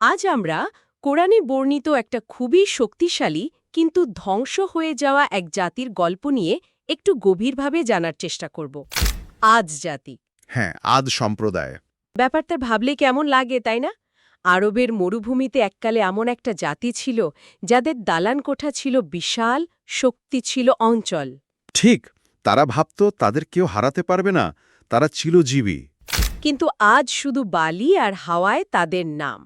আজ আমরা কোরআনে বর্ণিত একটা খুবই শক্তিশালী কিন্তু ধ্বংস হয়ে যাওয়া এক জাতির গল্প নিয়ে একটু গভীরভাবে জানার চেষ্টা করব। আজ জাতি। হ্যাঁ আজ সম্প্রদায়। ব্যাপারটা ভাবলে কেমন লাগে তাই না? আরবের মরুভূমিতে এককালে এমন একটা জাতি ছিল যাদের দালান কোঠা ছিল বিশাল শক্তি ছিল অঞ্চল। ঠিক তারা ভাবত তাদের কেউ হারাতে পারবে না তারা চিরজীবী। কিন্তু আজ শুধু বালি আর হাওয়ায় তাদের নাম।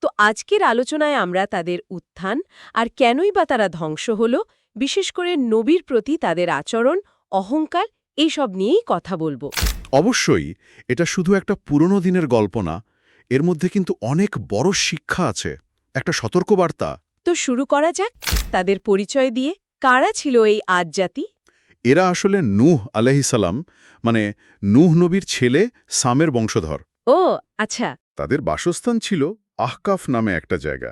তো আজকের আলোচনায় আমরা তাদের উত্থান আর কেনই বা তারা ধ্বংস হল বিশেষ করে নবীর প্রতি তাদের আচরণ অহংকার এইসব নিয়েই কথা বলব। অবশ্যই এটা শুধু একটা পুরনো দিনের গল্প না এর মধ্যে কিন্তু অনেক বড় শিক্ষা আছে। একটা সতর্কবার্তা। তো শুরু করা যাক তাদের পরিচয় দিয়ে কারা ছিল এই আজ জাতি? এরা আসলে নূহ আলহিসাল্লাম মানে নূহ নবীর ছেলে সামের বংশধর। ও আচ্ছা। তাদের বাসস্থান ছিল আহকাফ নামে একটা জায়গা।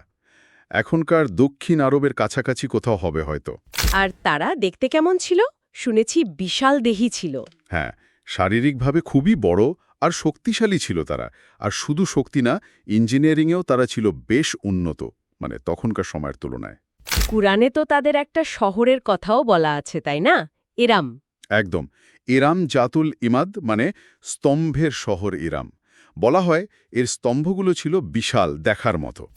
এখনকার দক্ষিণ আরবের কাছাকাছি কোথাও হবে হয়তো। আর তারা দেখতে কেমন ছিল? শুনেছি বিশাল দেহি ছিল। হ্যাঁ শারীরিকভাবে খুবই বড় আর শক্তিশালী ছিল তারা। আর শুধু শক্তি না ইঞ্জিনিয়ারিংয়েও তারা ছিল বেশ উন্নত মানে তখনকার সময়ের তুলনায়। কুরআনে তো তাদের একটা শহরের কথাও বলা আছে তাই না? এরাম। একদম। এরাম জাতুল ইমাদ মানে স্তম্ভের শহর ইরাম বলা হয় এর স্তম্ভগুলো ছিল বিশাল দেখার মতো।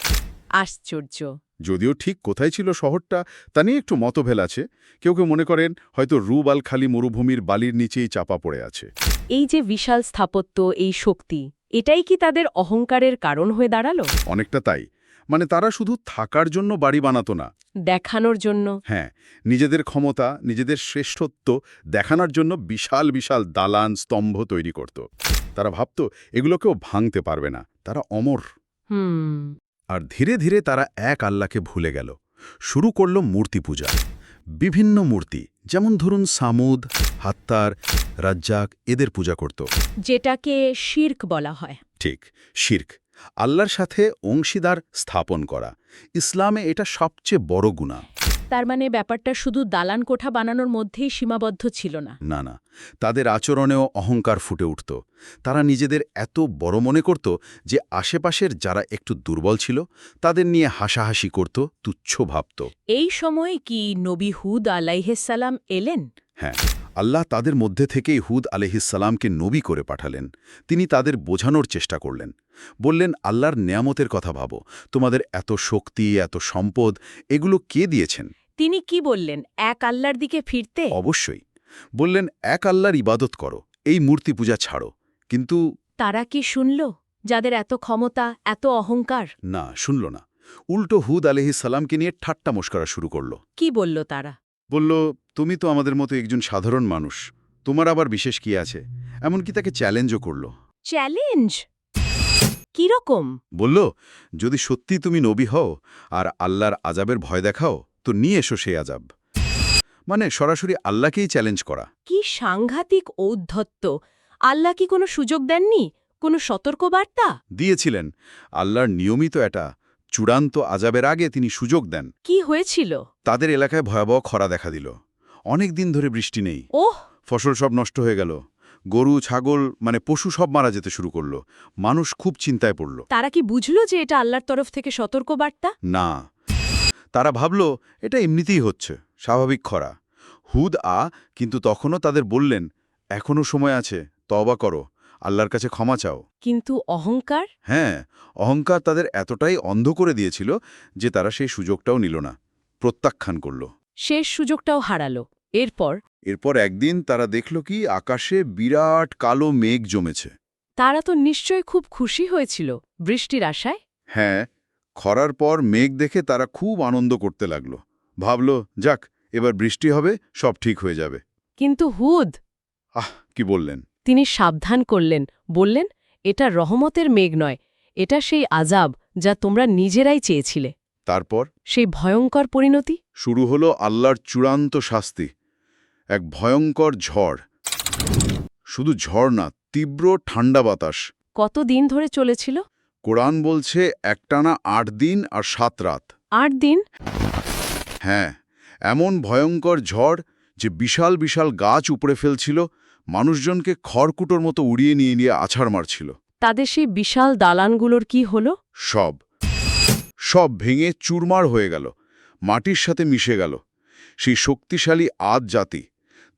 আশ্চর্য। যদিও ঠিক কোথায় ছিল শহরটা তা নিয়ে একটু মতভেল আছে। কেউ কেউ মনে করেন হয়তো রুব আল খালি মরুভূমির বালির নিচেই চাপা পড়ে আছে। এই যে বিশাল স্থাপত্য এই শক্তি এটাই কি তাদের অহংকারের কারণ হয়ে দাঁড়াল? অনেকটা তাই। মানে তারা শুধু থাকার জন্য বাড়ি বানাতো না। দেখানোর জন্য। হ্যাঁ নিজেদের ক্ষমতা নিজেদের শ্রেষ্ঠত্ব দেখানোর জন্য বিশাল বিশাল দালান স্তম্ভ তৈরি করত। তারা ভাবত এগুলো কেউ ভাঙতে পারবে না তারা অমর। আর ধীরে ধীরে তারা এক আল্লাহকে ভুলে গেল। শুরু করল মূর্তি পূজা। বিভিন্ন মূর্তি যেমন ধরুন সামুদ হাত্তার রাজ্জাক এদের পূজা করত। যেটাকে শির্ক বলা হয়। ঠিক শির্ক। আল্লাহর সাথে অংশীদার স্থাপন করা। ইসলামে এটা সবচেয়ে বড় গুণা তার মানে ব্যাপারটা শুধু দালান কোঠা বানানোর মধ্যেই সীমাবদ্ধ ছিল না। না না তাদের আচরণেও অহংকার ফুটে উঠত। তারা নিজেদের এত বড় মনে করত যে আশেপাশের যারা একটু দুর্বল ছিল তাদের নিয়ে হাসাহাসি করত তুচ্ছ ভাবত। এই সময়ে কি নবী হুদ আলাইহেসালাম এলেন? হ্যাঁ। আল্লাহ তাদের মধ্যে থেকেই হুদ আলহিসাল্লামকে নবী করে পাঠালেন। তিনি তাদের বোঝানোর চেষ্টা করলেন। বললেন আল্লাহর নেয়ামতের কথা ভাবো। তোমাদের এত শক্তি এত সম্পদ এগুলো কে দিয়েছেন? তিনি কি বললেন এক আল্লাহর দিকে ফিরতে? অবশ্যই। বললেন এক আল্লাহর ইবাদত করো এই মূর্তি পূজা ছাড়ো। কিন্তু তারা কি শুনল যাদের এত ক্ষমতা এত অহংকার? না শুনল না। উল্টো হুদ আলহিসাল্লামকে নিয়ে ঠাট্টা মস্করা শুরু করল। কি বলল তারা? বলল তুমি তো আমাদের মতো একজন সাধারণ মানুষ। তোমার আবার বিশেষ কি আছে? এমনকি তাকে চ্যালেঞ্জও করল। চ্যালেঞ্জ? কীরকম? বলল যদি সত্যি তুমি নবী হও আর আল্লাহর আজাবের ভয় দেখাও তো নিয়ে এসো সেই আজাব মানে সরাসরি আল্লাহকেই চ্যালেঞ্জ করা। কি সাংঘাতিক ঔদ্ধত্য। আল্লাহ কি কোনো সুযোগ দেননি? কোনো সতর্কবার্তা? দিয়েছিলেন। আল্লাহর নিয়মিত এটা চূড়ান্ত আজাবের আগে তিনি সুযোগ দেন। কি হয়েছিল? তাদের এলাকায় ভয়াবহ খরা দেখা দিল। অনেক দিন ধরে বৃষ্টি নেই। ফসল সব নষ্ট হয়ে গেল। গরু ছাগল মানে পশু সব মারা যেতে শুরু করল। মানুষ খুব চিন্তায় পড়ল। তারা কি বুঝল যে এটা আল্লাহর তরফ থেকে সতর্কবার্তা? না। তারা ভাবল এটা এমনিতেই হচ্ছে স্বাভাবিক খরা। হুদ আ কিন্তু তখনও তাদের বললেন এখনও সময় আছে তবা করো আল্লাহর কাছে ক্ষমা চাও। কিন্তু অহংকার? হ্যাঁ অহংকার তাদের এতটাই অন্ধ করে দিয়েছিল যে তারা সেই সুযোগটাও নিল না। প্রত্যাখ্যান করল। শেষ সুযোগটাও হারালো। এরপর? এরপর একদিন তারা দেখল কি আকাশে বিরাট কালো মেঘ জমেছে। তারা তো নিশ্চয় খুব খুশি হয়েছিল বৃষ্টির আশায়? হ্যাঁ খরার পর মেঘ দেখে তারা খুব আনন্দ করতে লাগল। ভাবল যাক এবার বৃষ্টি হবে সব ঠিক হয়ে যাবে। কিন্তু হুদ! আহ কি বললেন? তিনি সাবধান করলেন। বললেন এটা রহমতের মেঘ নয় এটা সেই আজাব যা তোমরা নিজেরাই চেয়েছিলে। তারপর সেই ভয়ঙ্কর পরিণতি? শুরু হলো আল্লাহর চূড়ান্ত শাস্তি এক ভয়ঙ্কর ঝড়। শুধু ঝড় না তীব্র ঠান্ডা বাতাস। কত দিন ধরে চলেছিল? কোরআন বলছে একটানা আট দিন আর সাত রাত। আট দিন? হ্যাঁ এমন ভয়ঙ্কর ঝড় যে বিশাল বিশাল গাছ উপড়ে ফেলছিল মানুষজনকে খড়কুটোর মতো উড়িয়ে নিয়ে নিয়ে আছাড় মারছিল। তাদের সেই বিশাল দালানগুলোর কি হলো? সব। সব ভেঙে চুরমার হয়ে গেল মাটির সাথে মিশে গেল। সেই শক্তিশালী আদ জাতি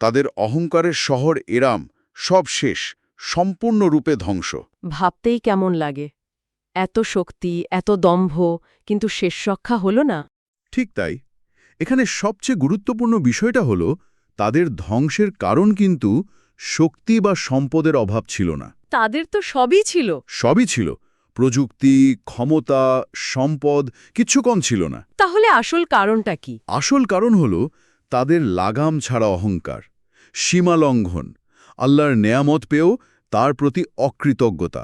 তাদের অহংকারের শহর এরাম সব শেষ সম্পূর্ণরূপে ধ্বংস। ভাবতেই কেমন লাগে। এত শক্তি এত দম্ভ কিন্তু শেষ রক্ষা হল না। ঠিক তাই। এখানে সবচেয়ে গুরুত্বপূর্ণ বিষয়টা হল তাদের ধ্বংসের কারণ কিন্তু শক্তি বা সম্পদের অভাব ছিল না। তাদের তো সবই ছিল। সবই ছিল। প্রযুক্তি ক্ষমতা সম্পদ কিচ্ছু কম ছিল না। তাহলে আসল কারণটা কি? আসল কারণ হল তাদের লাগাম ছাড়া অহংকার সীমালঙ্ঘন আল্লাহর নেয়ামত পেয়েও তার প্রতি অকৃতজ্ঞতা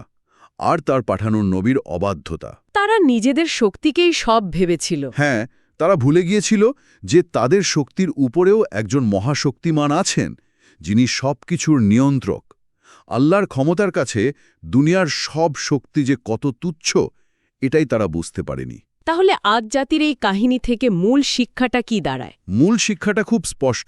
আর তার পাঠানো নবীর অবাধ্যতা। তারা নিজেদের শক্তিকেই সব ভেবেছিল। হ্যাঁ তারা ভুলে গিয়েছিল যে তাদের শক্তির উপরেও একজন মহাশক্তিমান আছেন যিনি সব কিছুর নিয়ন্ত্রক। আল্লাহর ক্ষমতার কাছে দুনিয়ার সব শক্তি যে কত তুচ্ছ এটাই তারা বুঝতে পারেনি। তাহলে আজ জাতির এই কাহিনী থেকে মূল শিক্ষাটা কি দাঁড়ায়? মূল শিক্ষাটা খুব স্পষ্ট।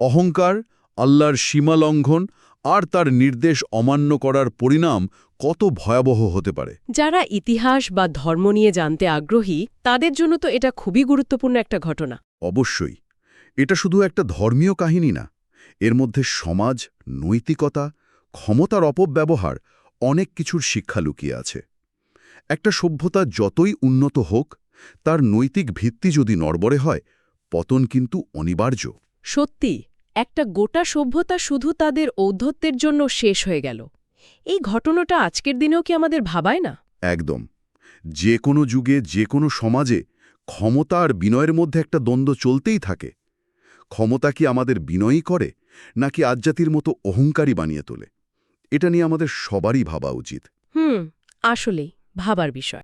অহংকার আল্লাহর সীমালঙ্ঘন আর তার নির্দেশ অমান্য করার পরিণাম কত ভয়াবহ হতে পারে। যারা ইতিহাস বা ধর্ম নিয়ে জানতে আগ্রহী তাদের জন্য তো এটা খুবই গুরুত্বপূর্ণ একটা ঘটনা। অবশ্যই। এটা শুধু একটা ধর্মীয় কাহিনী না। এর মধ্যে সমাজ নৈতিকতা ক্ষমতার অপব্যবহার অনেক কিছুর শিক্ষা লুকিয়ে আছে। একটা সভ্যতা যতই উন্নত হোক তার নৈতিক ভিত্তি যদি নড়বড়ে হয় পতন কিন্তু অনিবার্য। সত্যি একটা গোটা সভ্যতা শুধু তাদের ঔদ্ধত্যের জন্য শেষ হয়ে গেল। এই ঘটনাটা আজকের দিনেও কি আমাদের ভাবায় না? একদম। যে কোনো যুগে যে কোনো সমাজে ক্ষমতা আর বিনয়ের মধ্যে একটা দ্বন্দ্ব চলতেই থাকে। ক্ষমতা কি আমাদের বিনয়ী করে নাকি আজ্জাতির মতো অহংকারী বানিয়ে তোলে? এটা নিয়ে আমাদের সবারই ভাবা উচিত। হুম আসলেই ভাবার বিষয়।